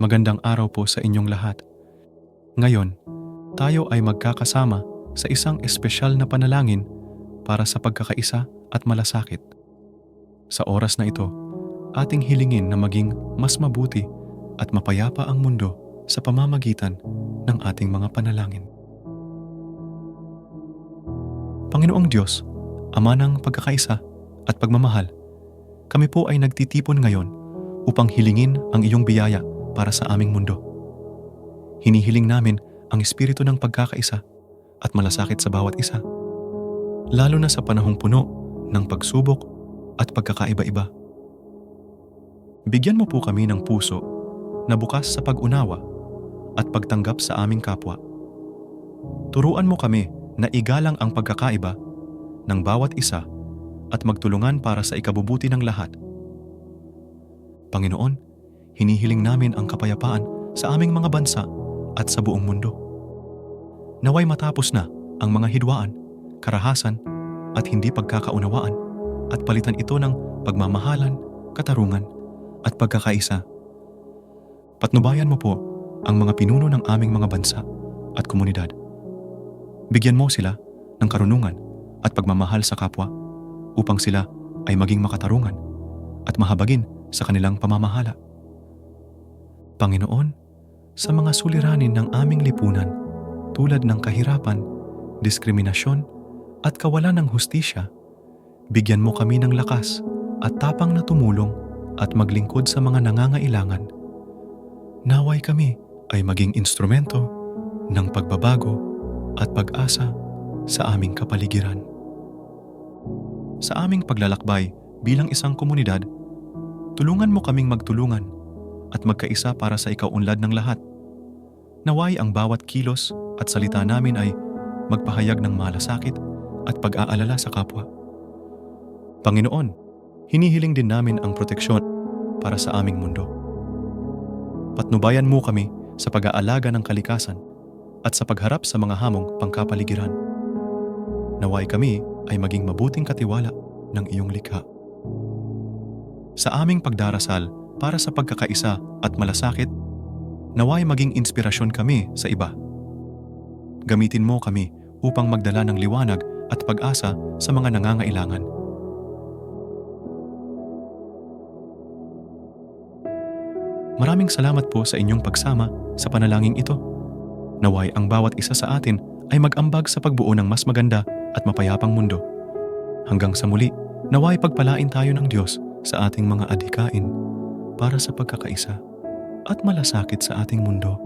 Magandang araw po sa inyong lahat. Ngayon, tayo ay magkakasama sa isang espesyal na panalangin para sa pagkakaisa at malasakit. Sa oras na ito, ating hilingin na maging mas mabuti at mapayapa ang mundo sa pamamagitan ng ating mga panalangin. Panginoong Diyos, Ama ng pagkakaisa at pagmamahal, kami po ay nagtitipon ngayon upang hilingin ang iyong biyaya para sa aming mundo. Hinihiling namin ang espiritu ng pagkakaisa at malasakit sa bawat isa, lalo na sa panahong puno ng pagsubok at pagkakaiba-iba. Bigyan mo po kami ng puso na bukas sa pag-unawa at pagtanggap sa aming kapwa. Turuan mo kami na igalang ang pagkakaiba ng bawat isa at magtulungan para sa ikabubuti ng lahat. Panginoon, hinihiling namin ang kapayapaan sa aming mga bansa at sa buong mundo. Naway matapos na ang mga hidwaan, karahasan at hindi pagkakaunawaan at palitan ito ng pagmamahalan, katarungan at pagkakaisa. Patnubayan mo po ang mga pinuno ng aming mga bansa at komunidad. Bigyan mo sila ng karunungan at pagmamahal sa kapwa upang sila ay maging makatarungan at mahabagin sa kanilang pamamahala. Panginoon, sa mga suliranin ng aming lipunan tulad ng kahirapan, diskriminasyon at kawalan ng hustisya, bigyan mo kami ng lakas at tapang na tumulong at maglingkod sa mga nangangailangan. Naway kami ay maging instrumento ng pagbabago at pag-asa sa aming kapaligiran. Sa aming paglalakbay bilang isang komunidad, tulungan mo kaming magtulungan at magkaisa para sa ikaunlad ng lahat. Naway ang bawat kilos at salita namin ay magpahayag ng malasakit at pag-aalala sa kapwa. Panginoon, hinihiling din namin ang proteksyon para sa aming mundo. Patnubayan mo kami sa pag-aalaga ng kalikasan at sa pagharap sa mga hamong pangkapaligiran. Naway kami ay maging mabuting katiwala ng iyong likha. Sa aming pagdarasal para sa pagkakaisa at malasakit, naway maging inspirasyon kami sa iba. Gamitin mo kami upang magdala ng liwanag at pag-asa sa mga nangangailangan. Maraming salamat po sa inyong pagsama sa panalangin ito. Naway ang bawat isa sa atin ay mag-ambag sa pagbuo ng mas maganda at mapayapang mundo. Hanggang sa muli, naway pagpalain tayo ng Diyos sa ating mga adhikain para sa pagkakaisa at malasakit sa ating mundo.